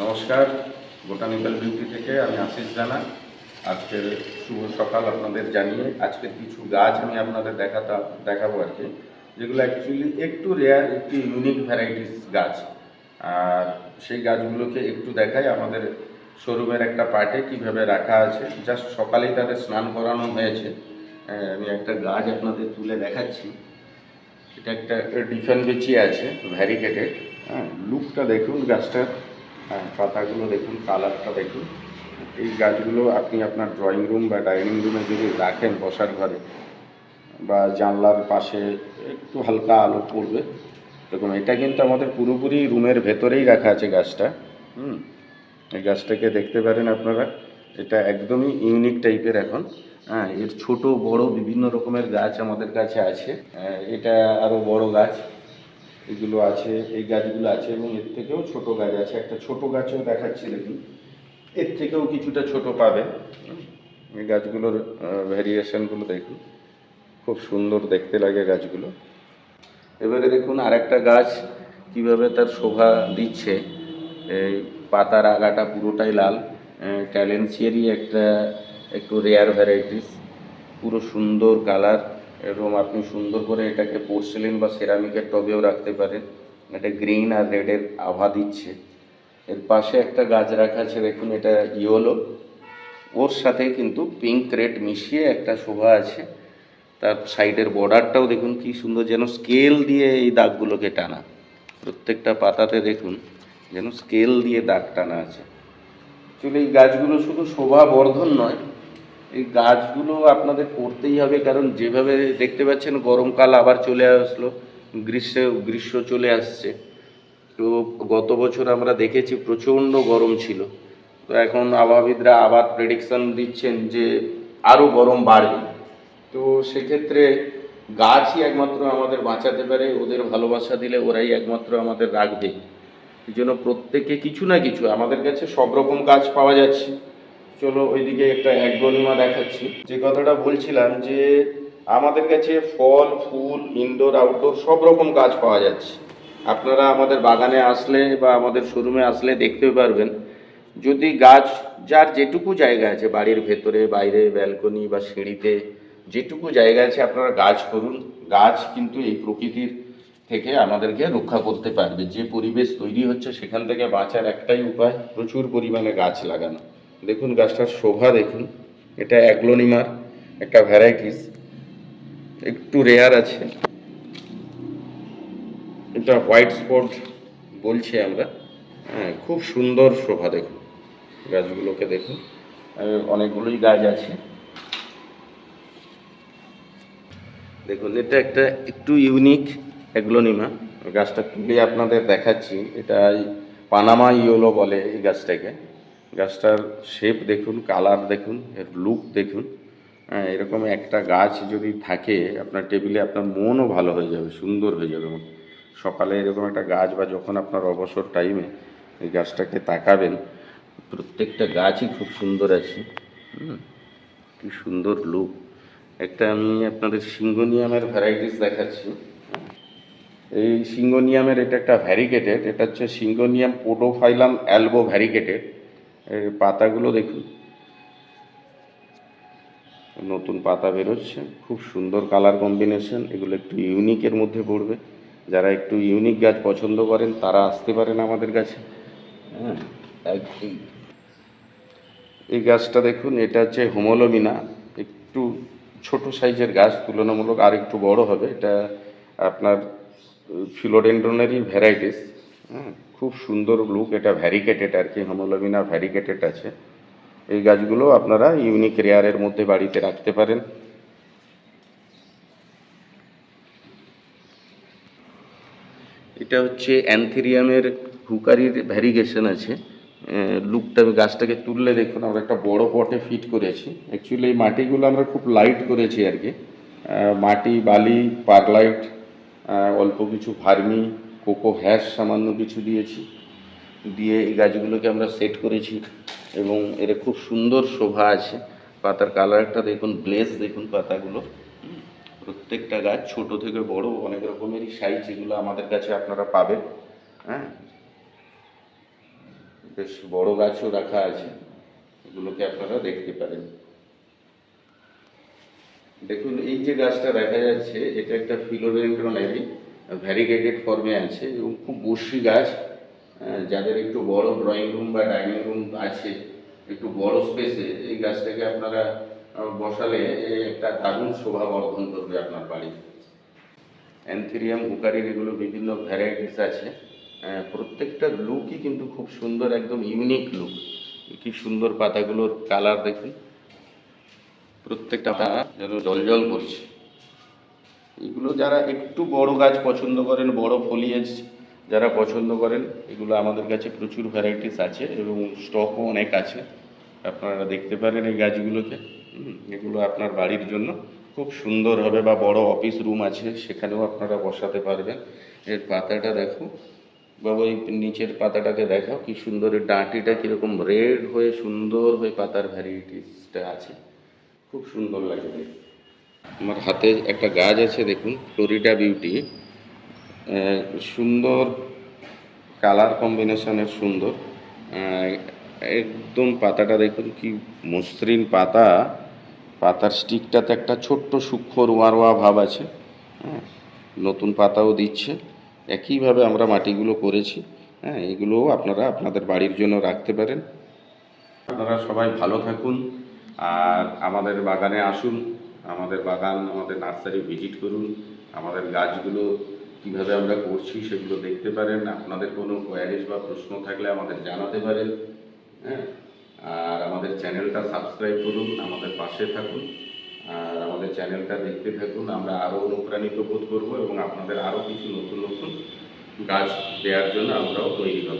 নমস্কার, botanical beauty থেকে আমি আশিস জানা আজকের শুভ সকাল আপনাদের জানিয়ে আজকের কিছু গাছ আমি আপনাদের দেখাতা, দেখাবো আর কি, যেগুলো অ্যাকচুয়ালি একটু রেয়ার একটু ইউনিক ভ্যারাইটিস গাছ। আর সেই গাছগুলোকে একটু দেখাই, আমাদের শোরুমের একটা পার্টে কীভাবে রাখা আছে। জাস্ট সকালেই তাদের স্নান করানো হয়েছে। আমি একটা গাছ আপনাদের তুলে দেখাচ্ছি। এটা একটা ডিফেন্ট বেচি আছে ভ্যারিকেটেড হ্যাঁ লুকটা দেখুন গাছটার। হ্যাঁ পাতাগুলো দেখুন কালারটা দেখুন। এই গাছগুলো আপনি আপনার ড্রয়িং রুম বা ডাইনিং রুমে যদি রাখেন বসার ঘরে বা জানলার পাশে একটু হালকা আলো পড়বে। দেখুন এটা কিন্তু আমাদের পুরোপুরি রুমের ভেতরেই রাখা আছে গাছটা। হুম এই গাছটাকে দেখতে পারেন আপনারা। এটা একদমই ইউনিক টাইপের এখন। হ্যাঁ এর ছোট বড় বিভিন্ন রকমের গাছ আমাদের কাছে আছে। হ্যাঁ, এটা আরও বড় গাছ। এগুলো আছে, এই গাছগুলো আছে এবং এর থেকেও ছোট গাছ আছে। একটা ছোট গাছও দেখাচ্ছি দেখুন। এর থেকেও কিছুটা ছোট পাবে। এই গাছগুলোর ভ্যারিয়েশনগুলো দেখুন। খুব সুন্দর দেখতে লাগে গাছগুলো। এবারে দেখুন আরেকটা গাছ কীভাবে তার শোভা দিচ্ছে। এই পাতার আগাটা পুরোটাই লাল। ক্যালেন্সিয়ারই একটা, একটু রেয়ার ভ্যারাইটিস পুরো সুন্দর কালার এবং আপনি সুন্দর করে এটাকে পোর্সেলিন বা সেরামিকের টবেও রাখতে পারেন। এটা গ্রিন আর রেডের আভা দিচ্ছে। এর পাশে একটা গাছ রাখা আছে, দেখুন এটা ইয়োলো। ওর সাথে কিন্তু পিঙ্ক রেড মিশিয়ে একটা শোভা আছে। তার সাইডের বর্ডারটাও দেখুন কি সুন্দর যেন স্কেল দিয়ে এই দাগগুলোকে টানা। প্রত্যেকটা পাতাতে দেখুন যেন স্কেল দিয়ে দাগ টানা আছে। অ্যাকচুয়ালি এই গাছগুলো শুধু শোভা বর্ধন নয় এই গাছগুলো আপনাদের করতেই হবে, কারণ যেভাবে দেখতে পাচ্ছেন গরমকাল আবার চলে আসলো, গ্রীষ্মে, গ্রীষ্ম চলে আসছে। তো গত বছর আমরা দেখেছি প্রচণ্ড গরম ছিল। তো এখন আবহাওয়াবিদরা আবার প্রেডিকশন দিচ্ছেন যে আরও গরম বাড়বে। তো সেক্ষেত্রে গাছই একমাত্র আমাদের বাঁচাতে পারে, ওদের ভালোবাসা দিলে ওরাই একমাত্র আমাদের রাখবে। এই জন্য প্রত্যেকে কিছু না কিছু আমাদের কাছে সব রকম গাছ পাওয়া যাচ্ছে। চলো ওইদিকে একটা অ্যাগ্রোনিমা দেখাচ্ছি। যে কথাটা বলছিলাম যে আমাদের কাছে ফল, ফুল, ইনডোর, আউটডোর সব রকম গাছ পাওয়া যাচ্ছে। আপনারা আমাদের বাগানে আসলে বা আমাদের শোরুমে আসলে দেখতে পারবেন। যদি গাছ যার যেটুকু জায়গা আছে বাড়ির ভেতরে, বাইরে, ব্যালকনি বা সিঁড়িতে যেটুকু জায়গা আছে আপনারা গাছ করুন। গাছ কিন্তু এই প্রকৃতির থেকে আমাদেরকে রক্ষা করতে পারবে। যে পরিবেশ তৈরি হচ্ছে সেখান থেকে বাঁচার একটাই উপায়, প্রচুর পরিমাণে গাছ লাগানো। দেখুন, গাছটার শোভা দেখুন। এটা অ্যাগ্লোনিমার একটা ভ্যারাইটিস। একটু রেয়ার আছে। এটা হোয়াইট স্পট বলছি আমরা। হ্যাঁ খুব সুন্দর শোভা দেখুন। গাছগুলোকে দেখুন। অনেকগুলোই গাছ আছে। দেখুন, এটা একটা একটু ইউনিক অ্যাগ্লোনিমা। গাছটা তুলে আপনাদের দেখাচ্ছি। এটা পানামা ইয়োলো বলে এই গাছটাকে। গাছটার শেপ দেখুন কালার দেখুন, এর লুক দেখুন। হ্যাঁ এরকম একটা গাছ যদি থাকে, আপনার টেবিলে আপনার মনও ভালো হয়ে যাবে, সুন্দর হয়ে যাবে। সকালে এরকম একটা গাছ বা যখন আপনার অবসর টাইমে এই গাছটাকে তাকাবেন, প্রত্যেকটা গাছই খুব সুন্দর আছে। কি সুন্দর লুক একটা আমি আপনাদের সিঙ্গোনিয়ামের ভ্যারাইটিস দেখাচ্ছি। এই সিঙ্গোনিয়ামের এটা একটা ভ্যারিকেটেড এটা হচ্ছে সিঙ্গোনিয়াম পোডোফাইলাম অ্যালবো ভ্যারিকেটেড এর পাতাগুলো দেখুন। নতুন পাতা বেরোচ্ছে, খুব সুন্দর কালার কম্বিনেশন এগুলো একটু ইউনিকের মধ্যে পড়বে। যারা একটু ইউনিক গাছ পছন্দ করেন, তারা আসতে পারেন আমাদের কাছে। হ্যাঁ এই গাছটা দেখুন, এটা হচ্ছে হোমোলোমিনা একটু ছোট সাইজের গাছ, তুলনামূলক আর একটু বড় হবে। এটা আপনার ফিলোডেন্ড্রনেরই ভ্যারাইটিস খুব সুন্দর লুক এটা ভ্যারিকেটেড আর কি হোমোলোমিনা ভ্যারিকেটেড আছে। এই গাছগুলো আপনারা ইউনিক রেয়ারের মধ্যে বাড়িতে রাখতে পারেন। এটা হচ্ছে অ্যানথেরিয়ামের হুকারির ভ্যারিগেশন আছে। লুকটা গাছটাকে তুললে দেখুন, আমরা একটা বড় পটে ফিট করেছি। অ্যাকচুয়ালি এই মাটিগুলো আমরা খুব লাইট করেছি আর কি। মাটি, বালি পারলাইট অল্প কিছু ভার্মি কোকো ভ্যাস সামান্য কিছু দিয়েছি। দিয়ে এই গাছগুলোকে আমরা সেট করেছি এবং এর খুব সুন্দর শোভা আছে। পাতার কালারটা দেখুন, ব্লেস দেখুন পাতাগুলো। প্রত্যেকটা গাছ ছোট থেকে বড়, অনেক রকমেরই সাইজ এগুলো আমাদের কাছে আপনারা পাবেন। হ্যাঁ? বেশ বড় গাছও রাখা আছে। এগুলোকে আপনারা দেখতে পারেন। দেখুন, এই যে গাছটা দেখা যাচ্ছে, এটা একটা ফিলোডেন্ড্রনেরই ভ্যারিগেটেড ফর্মে আছে এবং খুব বসি গাছ যাদের একটু বড় ড্রয়িং রুম বা ডাইনিং রুম আছে, একটু বড় স্পেসে এই গাছটাকে আপনারা বসালে একটা দারুণ শোভা বর্ধন করবে আপনার বাড়ি। অ্যান্থেরিয়াম হুকারির এগুলো বিভিন্ন ভ্যারাইটিস আছে প্রত্যেকটা লুকই কিন্তু খুব সুন্দর, একদম ইউনিক লুক কি সুন্দর পাতাগুলোর কালার দেখুন। প্রত্যেকটা পাতা যেন জল জল করছে। এগুলো যারা একটু বড় গাছ পছন্দ করেন, বড় ফলিয়েজ যারা পছন্দ করেন, এগুলো আমাদের কাছে প্রচুর ভ্যারাইটিস আছে এবং স্টকও অনেক আছে। আপনারা দেখতে পারেন এই গাছগুলোকে এগুলো আপনার বাড়ির জন্য খুব সুন্দর হবে বা বড় অফিস রুম আছে, সেখানেও আপনারা বসাতে পারবেন। এর পাতাটা দেখো। বাবা, এই নিচের পাতাটাকে দেখাও, কি সুন্দর এর ডাঁটিটা কীরকম রেড হয়ে সুন্দর হয়ে পাতার ভ্যারাইটিসটা আছে। খুব সুন্দর লাগে। আমার হাতে একটা গাছ আছে, দেখুন, ফ্লোরিডা বিউটি। সুন্দর কালার কম্বিনেশনের সুন্দর। একদম পাতাটা দেখুন, কি মসৃণ পাতা। পাতার স্টিকটাতে একটা ছোট্ট সূক্ষ্ম রোয়া রোয়া ভাব আছে হ্যাঁ নতুন পাতাও দিচ্ছে। একইভাবে আমরা মাটিগুলো করেছি হ্যাঁ এগুলোও আপনারা আপনাদের বাড়ির জন্য রাখতে পারেন। আপনারা সবাই ভালো থাকুন, আর আমাদের বাগানে আসুন। আমাদের বাগান, আমাদের নার্সারি ভিজিট করুন। আমাদের গাছগুলো কীভাবে আমরা করছি সেগুলো দেখতে পারেন। আপনাদের কোনো কোয়ারিজ বা প্রশ্ন থাকলে আমাদের জানাতে পারেন হ্যাঁ? আর আমাদের চ্যানেলটা সাবস্ক্রাইব করুন, আমাদের পাশে থাকুন। আর আমাদের চ্যানেলটা দেখতে থাকুন। আমরা আরও অনুপ্রাণিত বোধ করব এবং আপনাদের আরও কিছু নতুন নতুন গাছ দেওয়ার জন্য আমরাও তৈরি হব।